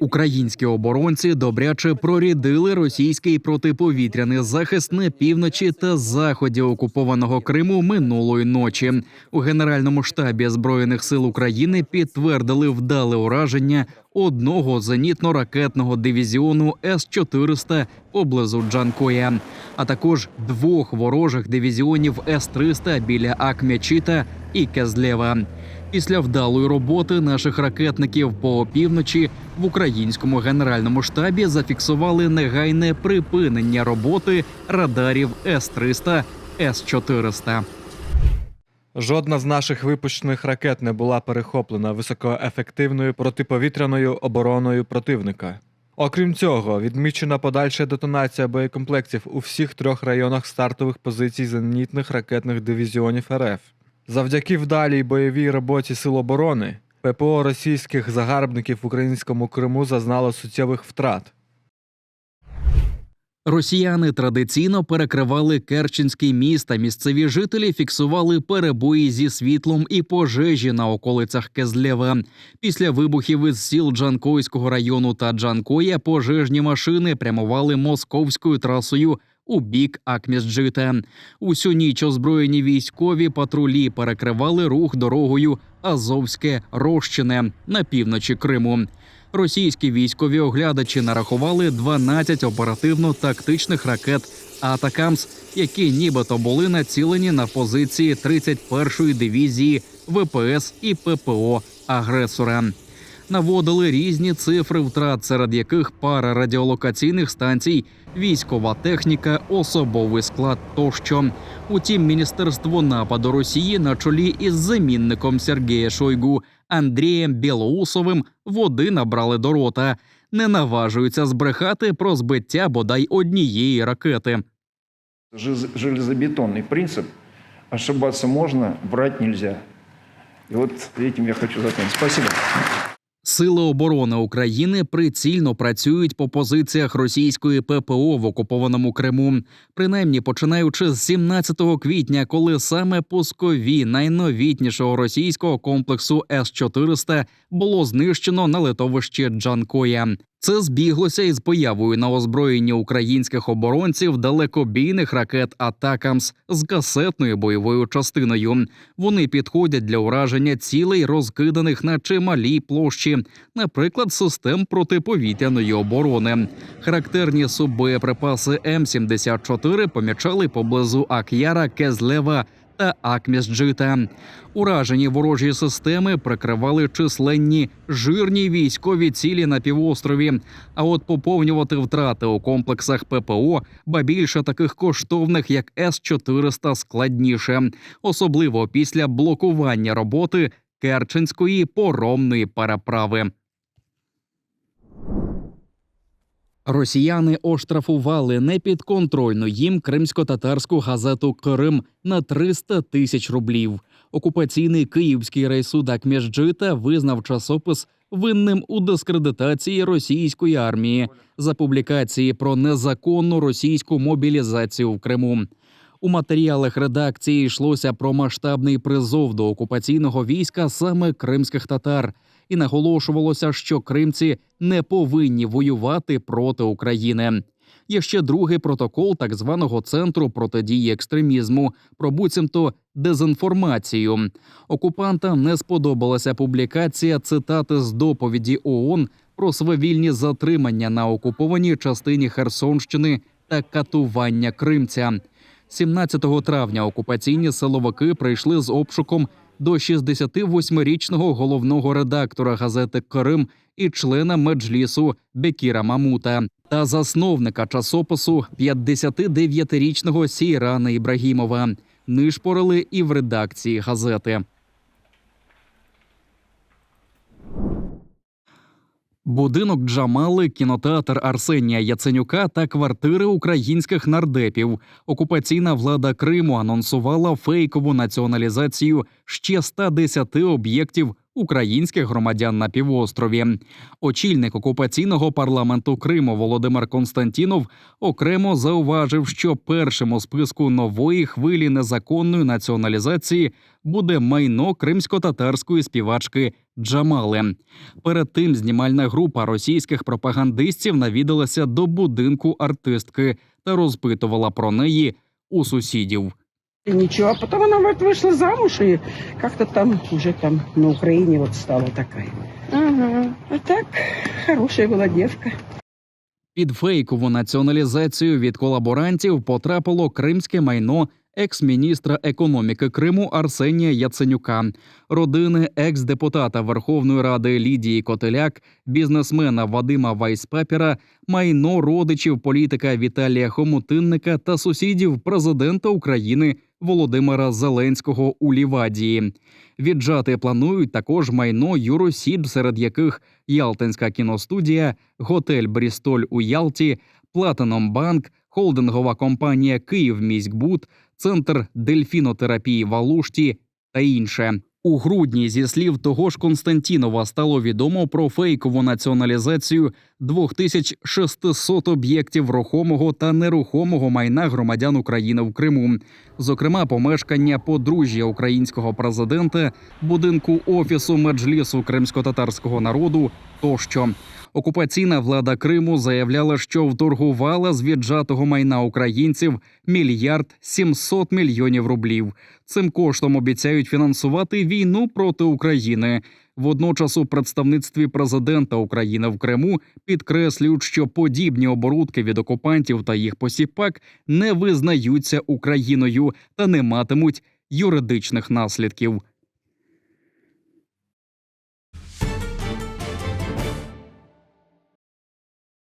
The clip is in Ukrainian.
Українські оборонці добряче прорідили російський протиповітряний захист на півночі та заході окупованого Криму минулої ночі. У генеральному штабі збройних сил України підтвердили вдале ураження одного зенітно-ракетного дивізіону С 400 поблизу Джанкоя, а також двох ворожих дивізіонів С 300 біля Акмячита і Кезлєва. Після вдалої роботи наших ракетників по опівночі в українському генеральному штабі зафіксували негайне припинення роботи радарів С-300, С-400. Жодна з наших випущених ракет не була перехоплена високоефективною протиповітряною обороною противника. Окрім цього, відмічена подальша детонація боєкомплектів у всіх трьох районах стартових позицій зенітних ракетних дивізіонів РФ. Завдяки вдалій бойовій роботі Сил оборони ППО російських загарбників в українському Криму зазнало суттєвих втрат. Росіяни традиційно перекривали Керченський міст, та місцеві жителі фіксували перебої зі світлом і пожежі на околицях Кезлєва. Після вибухів із сіл Джанкойського району та Джанкоя пожежні машини прямували московською трасою у бік Акмісджита. Усю ніч озброєні військові патрулі перекривали рух дорогою Азовське Рощине на півночі Криму. Російські військові оглядачі нарахували 12 оперативно-тактичних ракет Атакамс, які нібито були націлені на позиції 31-ї дивізії ВПС і ППО агресора. Наводили різні цифри втрат, серед яких пара радіолокаційних станцій, військова техніка, особовий склад тощо. Утім, міністерство нападу Росії на чолі із замінником Сергія Шойгу Андрієм Білоусовим води набрали до рота. Не наважуються збрехати про збиття бодай однієї ракети. Железобетонный принцип. Ошибаться можно, врать нельзя. И вот этим я хочу закончить. Спасибо. Сили оборони України прицільно працюють по позиціях російської ППО в окупованому Криму, принаймні починаючи з 17 квітня, коли саме пускові найновітнішого російського комплексу С 400 було знищено на литовищі Джанкоя. Це збіглося із появою на озброєнні українських оборонців далекобійних ракет Атакамс з касетною бойовою частиною. Вони підходять для ураження цілей, розкиданих на чималій площі, наприклад, систем протиповітряної оборони. Характерні суббоєприпаси М74 помічали поблизу Ак'яра, Кезлева та Акмісджита. Уражені ворожі системи прикривали численні жирні військові цілі на півострові. А от поповнювати втрати у комплексах ППО, ба більше таких коштовних, як С-400, складніше, особливо після блокування роботи Керченської поромної переправи. Росіяни оштрафували непідконтрольну їм кримсько-татарську газету Крим на 300 тисяч рублів. Окупаційний київський райсуд Акмєжджита визнав часопис винним у дискредитації російської армії за публікації про незаконну російську мобілізацію в Криму. У матеріалах редакції йшлося про масштабний призов до окупаційного війська саме кримських татар, і наголошувалося, що кримці не повинні воювати проти України. Є ще другий протокол так званого центру протидії екстремізму про буцімто дезінформацію. Окупантам не сподобалася публікація цитати з доповіді ООН про свавільні затримання на окупованій частині Херсонщини та катування кримця. 17 травня окупаційні силовики прийшли з обшуком до 68-річного головного редактора газети Крим і члена меджлісу Бекіра Мамута та засновника часопису 59-річного Сійрана Ібрагімова. Нишпорили і в редакції газети. Будинок Джамали, кінотеатр Арсенія Яценюка та квартири українських нардепів. Окупаційна влада Криму анонсувала фейкову націоналізацію ще 110 об'єктів українських громадян на півострові. Очільник окупаційного парламенту Криму Володимир Константінов окремо зауважив, що першим у списку нової хвилі незаконної націоналізації буде майно кримсько-татарської співачки Джамали. Перед тим знімальна група російських пропагандистів навідалася до будинку артистки та розпитувала про неї у сусідів. И ничего, а потом она вот вышла замуж и как-то там уже там на Украине вот стала такая. Ага. А так, хорошая была девка. Під фейкову націоналізацію від колаборантів потрапило кримське майно екс-міністра економіки Криму Арсенія Яценюка, родини екс-депутата Верховної Ради Лідії Котеляк, бізнесмена Вадима Вайспапіра, майно родичів політика Віталія Хомутинника та сусідів президента України Володимира Зеленського у Лівадії. Віджати планують також майно юросіб, серед яких Ялтинська кіностудія, готель Брістоль у Ялті, Платином Банк, холдингова компанія Київміськбуд, центр дельфінотерапії в Алушті та інше. У грудні, зі слів того ж Константінова, стало відомо про фейкову націоналізацію 2600 об'єктів рухомого та нерухомого майна громадян України в Криму, зокрема помешкання подружжя українського президента, будинку офісу меджлісу кримсько-татарського народу тощо. Окупаційна влада Криму заявляла, що вторгувала з віджатого майна українців мільярд 700 мільйонів рублів. Цим коштом обіцяють фінансувати війну проти України. Водночас у представництві президента України в Криму підкреслюють, що подібні оборудки від окупантів та їх посіпак не визнаються Україною та не матимуть юридичних наслідків.